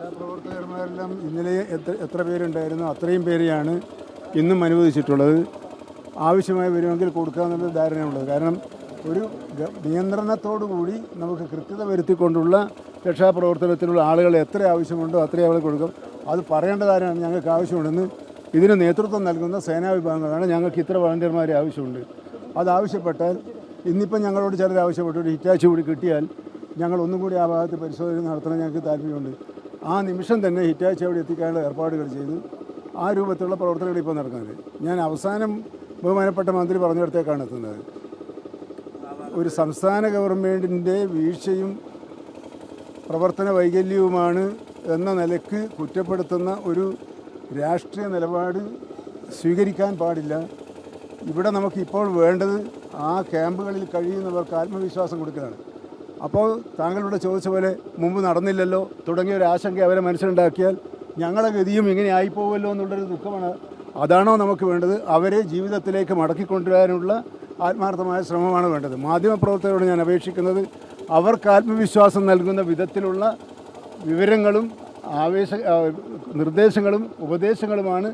പ്രവർത്തകന്മാരെല്ലാം ഇന്നലെ എത്ര എത്ര പേരുണ്ടായിരുന്നു അത്രയും പേരെയാണ് ഇന്നും അനുവദിച്ചിട്ടുള്ളത്. ആവശ്യമായി വരുമെങ്കിൽ കൊടുക്കാമെന്നുള്ള ധാരണയുള്ളത്. കാരണം ഒരു നിയന്ത്രണത്തോടുകൂടി കൂടി നമുക്ക് കൃത്യത വരുത്തിക്കൊണ്ടുള്ള രക്ഷാപ്രവർത്തനത്തിലുള്ള ആളുകൾ എത്ര ആവശ്യമുണ്ടോ അത്രയും ആളുകൾ കൊടുക്കും. അത് പറയേണ്ട കാര്യമാണ് ഞങ്ങൾക്ക് ആവശ്യമുണ്ടെന്ന് ഇതിന് നേതൃത്വം നൽകുന്ന സേനാ വിഭാഗങ്ങളാണ് ഞങ്ങൾക്ക് ഇത്ര വളണ്ടിയർമാരെ ആവശ്യമുണ്ട്. അതാവശ്യപ്പെട്ടാൽ ഇന്നിപ്പം ഞങ്ങളോട് ചിലർ ആവശ്യപ്പെട്ടു. ഒരു ഹിറ്റാച്ച് കൂടി കിട്ടിയാൽ ഞങ്ങൾ ഒന്നും കൂടി ആ ഭാഗത്ത് പരിശോധന നടത്തണം ഞങ്ങൾക്ക് താല്പര്യമുണ്ട്. ആ നിമിഷം തന്നെ ഹിറ്റാച്ചി അവിടെ എത്തിക്കാനുള്ള ഏർപ്പാടുകൾ ചെയ്തു. ആ രൂപത്തിലുള്ള പ്രവർത്തനങ്ങൾ ഇപ്പോൾ നടക്കുന്നത് ഞാൻ അവസാനം ബഹുമാനപ്പെട്ട മന്ത്രി പറഞ്ഞിടത്തേക്കാണ് എത്തുന്നത്. ഒരു സംസ്ഥാന ഗവൺമെന്റിന്റെ വീഴ്ചയും പ്രവർത്തന വൈകല്യവുമാണ് എന്ന നിലയ്ക്ക് കുറ്റപ്പെടുത്തുന്ന ഒരു രാഷ്ട്രീയ നിലപാട് സ്വീകരിക്കാൻ പാടില്ല. ഇവിടെ നമുക്ക് ഇപ്പോൾ വേണ്ടത് ആ ക്യാമ്പുകളിൽ കഴിയുന്നവർക്ക് ആത്മവിശ്വാസം കൊടുക്കലാണ്. അപ്പോൾ താങ്കളിവിടെ ചോദിച്ച പോലെ മുമ്പ് നടന്നില്ലല്ലോ തുടങ്ങിയ ഒരു ആശങ്ക അവരെ മനസ്സിലുണ്ടാക്കിയാൽ ഞങ്ങളെ ഗതിയും ഇങ്ങനെ ആയിപ്പോവല്ലോ എന്നുള്ളൊരു ദുഃഖമാണ്. അതാണോ നമുക്ക് വേണ്ടത്? അവരെ ജീവിതത്തിലേക്ക് മടക്കിക്കൊണ്ടുവരാനുള്ള ആത്മാർത്ഥമായ ശ്രമമാണ് വേണ്ടത്. മാധ്യമപ്രവർത്തകരോട് ഞാൻ അപേക്ഷിക്കുന്നത് അവർക്ക് ആത്മവിശ്വാസം നൽകുന്ന വിധത്തിലുള്ള വിവരങ്ങളും ആവേശ നിർദ്ദേശങ്ങളും ഉപദേശങ്ങളുമാണ്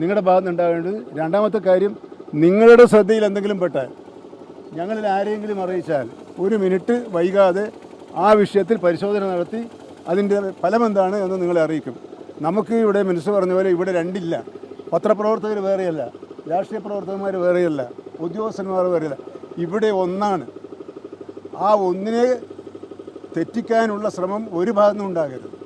നിങ്ങളുടെ ഭാഗത്ത് ഉണ്ടാവേണ്ടത് രണ്ടാമത്തെ കാര്യം നിങ്ങളുടെ ശ്രദ്ധയിൽ എന്തെങ്കിലും പെട്ടാൽ ഞങ്ങളിൽ ആരെങ്കിലും അറിയിച്ചാൽ ഒരു മിനിറ്റ് വൈകാതെ ആ വിഷയത്തിൽ പരിശോധന നടത്തി അതിന്റെ ഫലമെന്താണ് എന്ന് നിങ്ങളെ അറിയിക്കും. നമുക്ക് ഇവിടെ മിനിസ്റ്റർ പറഞ്ഞ പോലെ ഇവിടെ രണ്ടില്ല. പത്രപ്രവർത്തകർ വേറെയല്ല. രാഷ്ട്രീയ പ്രവർത്തകന്മാർ വേറെയല്ല. ഉദ്യോഗസ്ഥന്മാർ വേറെയല്ല. ഇവിടെ ഒന്നാണ്. ആ ഒന്നിനെ തെറ്റിക്കാനുള്ള ശ്രമം ഒരു ഭാഗത്തുനിന്നും ഉണ്ടാകരുത്.